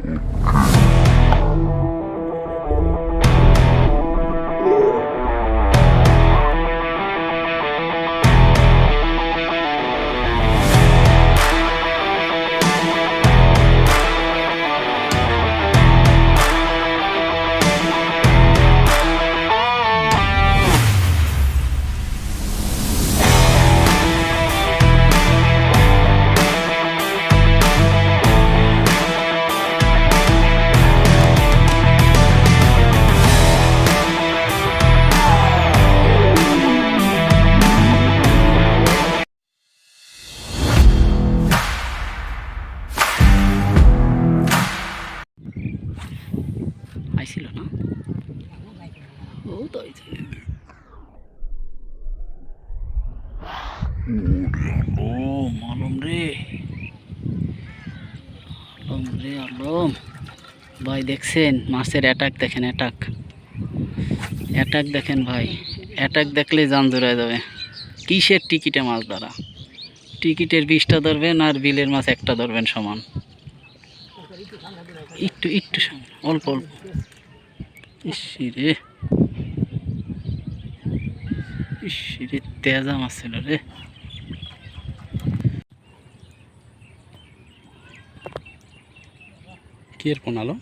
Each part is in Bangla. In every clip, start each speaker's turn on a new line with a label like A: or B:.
A: Yeah. রে। রে ভাই, দেখছেন? মাছের অ্যাটাক দেখেন অ্যাটাক অ্যাটাক দেখেন ভাই। অ্যাটাক দেখলেই জান জোড়ায় যাবে। কিসের টিকিটে মাছ ধরা টিকিটের বিশটা ধরবেন আর বিলের মাছ একটা ধরবেন সমান। একটু একটু অল্প অল্প। ইসি রে। ইসি রে, তেজা মাছ ছিল রে। এর পোনালো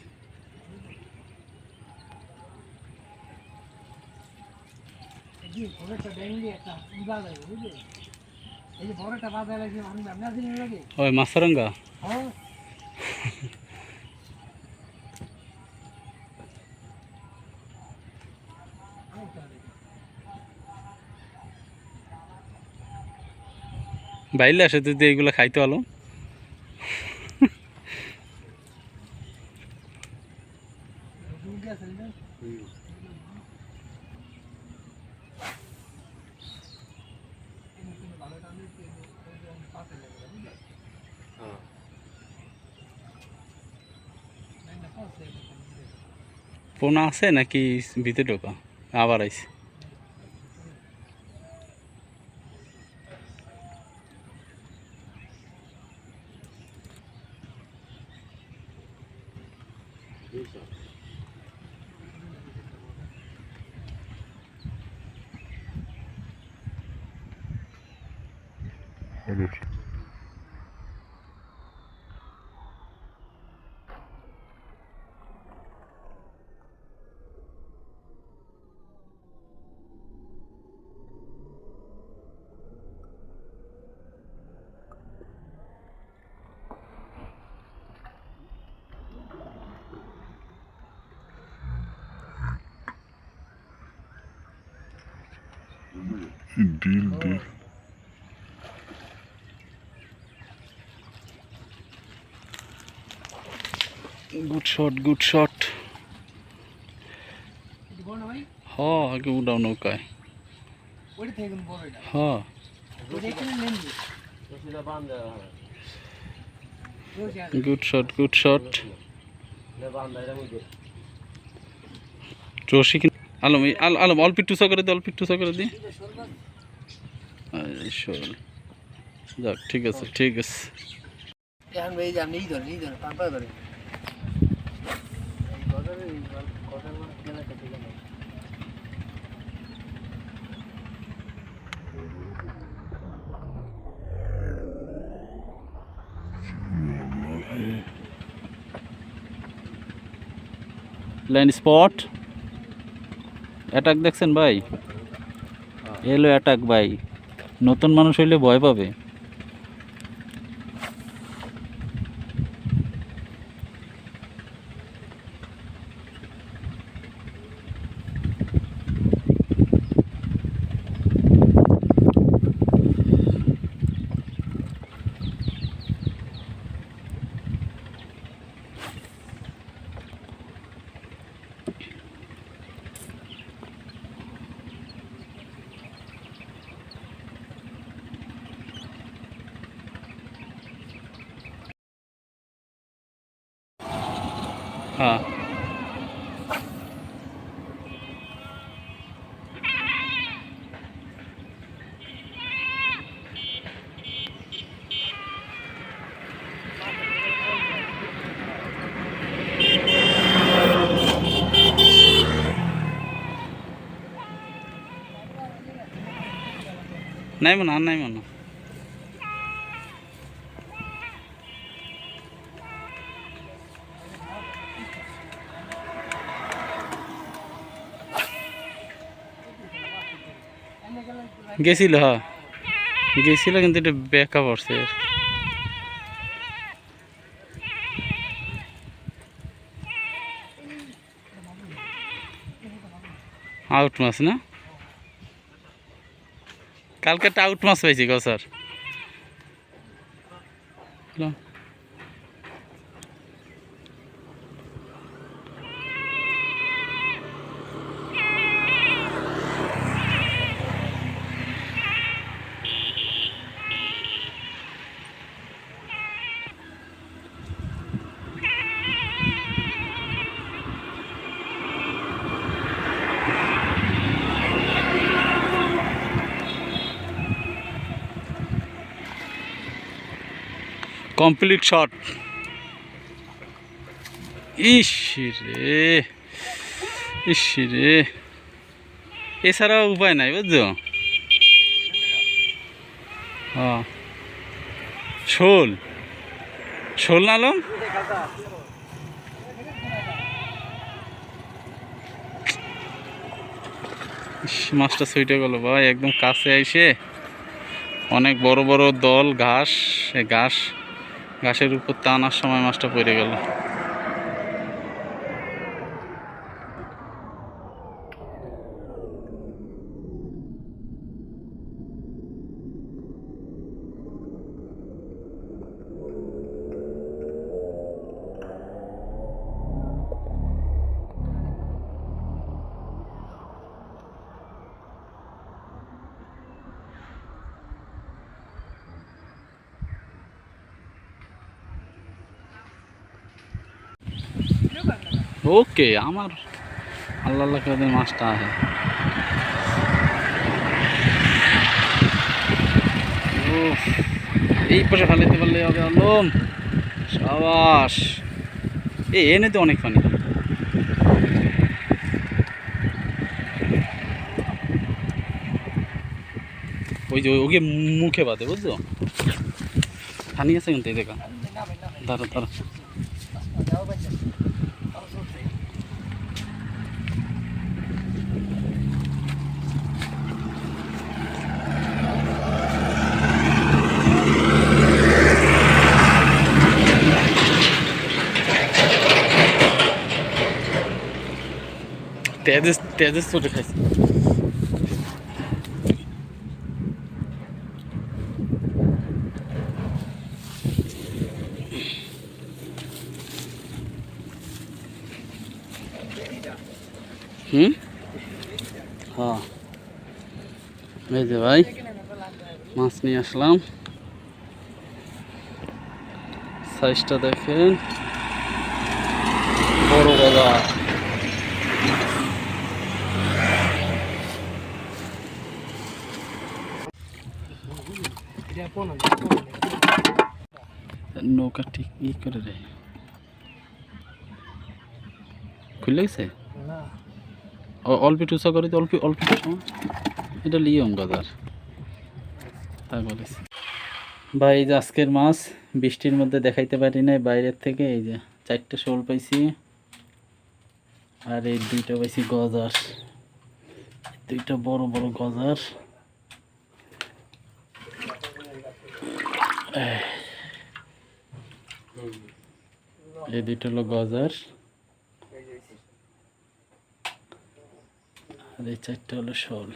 A: ওই মাছরঙ্গা? বাইলে আসে যদি এইগুলো খাইতে ভালো পোনা আছে নাকি ভিতরে ঢোকা? আবার Не
B: ліпше. Біль, біль.
A: গুড শট গুড শট হ আগে উঠাও নৌকায়। হ গুড শট গুড শট কিন আলম আল আলম অল্প একটু করে দে অল্প একটু করে দি। যাক ঠিক আছে ঠিক আছে। লাইন স্পট অ্যাটাক দেখছেন ভাই? এলো অ্যাটাক ভাই। নতুন মানুষ হইলে ভয় পাবে। ないもんあ。গেছিল হ্যাঁ। গেছিল কিন্তু বেকা পড়ছে। এর। আউট মাছ না? কালকে একটা আউট মাছ পাইছি গো, স্যার। কমপ্লিট শট ইস রে ইস রে এছাড়া উপায় নাই বুঝছ? হ্যাঁ। শোল। শোল ইস, মাছটা সুইটে গেল ভাই একদম কাছে আইসে। অনেক বড় বড় দল ঘাস ঘাস। ঘাসের উপর টানার সময় মাছটা পড়ে গেল। ওকে, আমার আল্লাহ আল্লাহ করে মাছটা আছে এই পাশে ফালাইতে পারলে হবে আলম সাবাস। এই, এনে তো অনেক পানি। ওই যে, ওকে মুখে বাদে, বুঝছ? পানি আছে কিন্তু দেখা দাঁড়া দাঁড়া। তেজস তেজস চোটে খাইছে হুম হ্যাঁ এই যে ভাই মাছ নিয়ে আসলাম সাইজটা দেখেন বড় গলা
C: এটা কোন
A: নৌকা ঠিক ই করে রে। খুলে গেছে? অল্প একটু উঁচা করে অল্প অল্প সময় এটা লিয়ম গদার তাই বলেছি ভাই এই যে আজকের মাছ বৃষ্টির মধ্যে দেখাইতে পারি নাই বাইরের থেকে এই যে চারটে শোল পাইছি। আর এই দুইটা পাইছি গজার। দুইটা বড় বড় গজার। এই দুইটা হলো গজার। আর এই চারটা হলো শোল।